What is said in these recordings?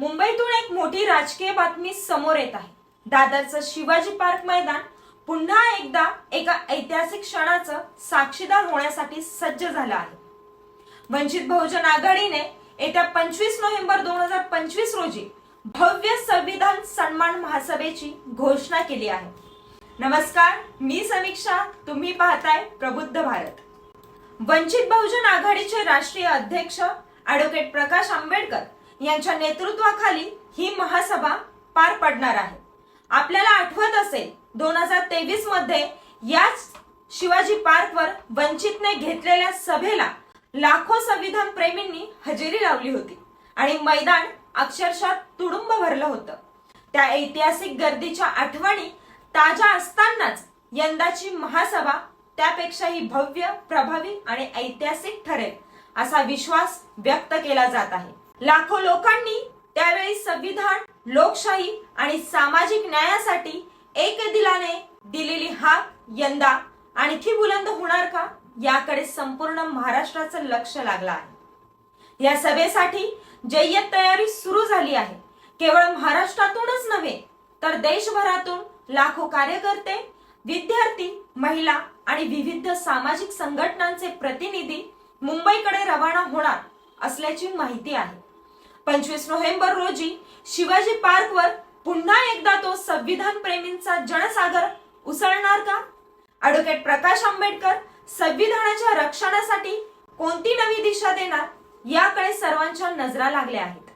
मुंबईतून एक मोठी राजकीय बातमी समोर येत आहे. दादरचं शिवाजी पार्क मैदान पुन्हा एकदा एका ऐतिहासिक क्षणाचं साक्षीदार होण्यासाठी सज्ज झालं आहे. वंचित बहुजन आघाडीने येत्या पंचवीस नोव्हेंबर दोन हजार पंचवीस रोजी भव्य संविधान सन्मान महासभेची घोषणा केली आहे. नमस्कार मी समीक्षा तुम्ही पाहताय प्रबुद्ध भारत. वंचित बहुजन आघाडीचे राष्ट्रीय अध्यक्ष ऍडव्होकेट प्रकाश आंबेडकर यांच्या नेतृत्वाखाली ही महासभा पार पडणार आहे. आपल्याला आठवत असेल दोन हजार तेवीसमध्ये याच शिवाजी पार्कवर वंचितने घेतलेल्या सभेला लाखो संविधान प्रेमींनी हजेरी लावली होती आणि मैदान अक्षरशः तुडुंब भरलं होतं. त्या ऐतिहासिक गर्दीच्या आठवणी ताज्या असतानाच यंदाची महासभा त्यापेक्षाही भव्य प्रभावी आणि ऐतिहासिक ठरेल असा विश्वास व्यक्त केला जात आहे. लाखो लोकांनी त्यावेळी संविधान लोकशाही आणि सामाजिक न्यायासाठी एक दिलाने दिलेली हाक यंदा आणखी बुलंद होणार का याकडे संपूर्ण महाराष्ट्राचं लक्ष लागलं आहे. या सभेसाठी जय्यत तयारी सुरू झाली आहे. केवळ महाराष्ट्रातूनच नव्हे तर देशभरातून लाखो कार्यकर्ते विद्यार्थी महिला आणि विविध सामाजिक संघटनांचे प्रतिनिधी मुंबईकडे रवाना होणार असल्याची माहिती आहे. पंचवीस नोव्हेंबर रोजी शिवाजी पार्कवर पुन्हा एकदा तो संविधान प्रेमींचा जनसागर उसळणार का? ॲडव्होकेट प्रकाश आंबेडकर संविधानाच्या रक्षणासाठी कोणती नवी दिशा देणार याकडे सर्वांच्या नजरा लागल्या आहेत.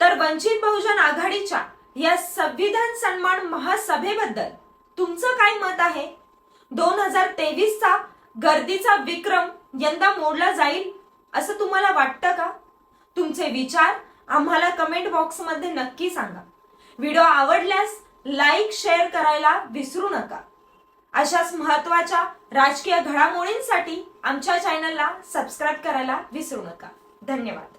तर वंचित बहुजन आघाडीच्या या संविधान सन्मान महासभेबद्दल तुमचं काय मत आहे? दोन हजार तेवीसचा गर्दीचा विक्रम यंदा मोडला जाईल असं तुम्हाला वाटतं? तुमचे विचार आम्हाला कमेंट बॉक्समध्ये नक्की सांगा. व्हिडिओ आवडल्यास लाईक शेअर करायला विसरू नका. अशाच महत्त्वाच्या राजकीय घडामोडींसाठी आमच्या चॅनलला सबस्क्राईब करायला विसरू नका. धन्यवाद.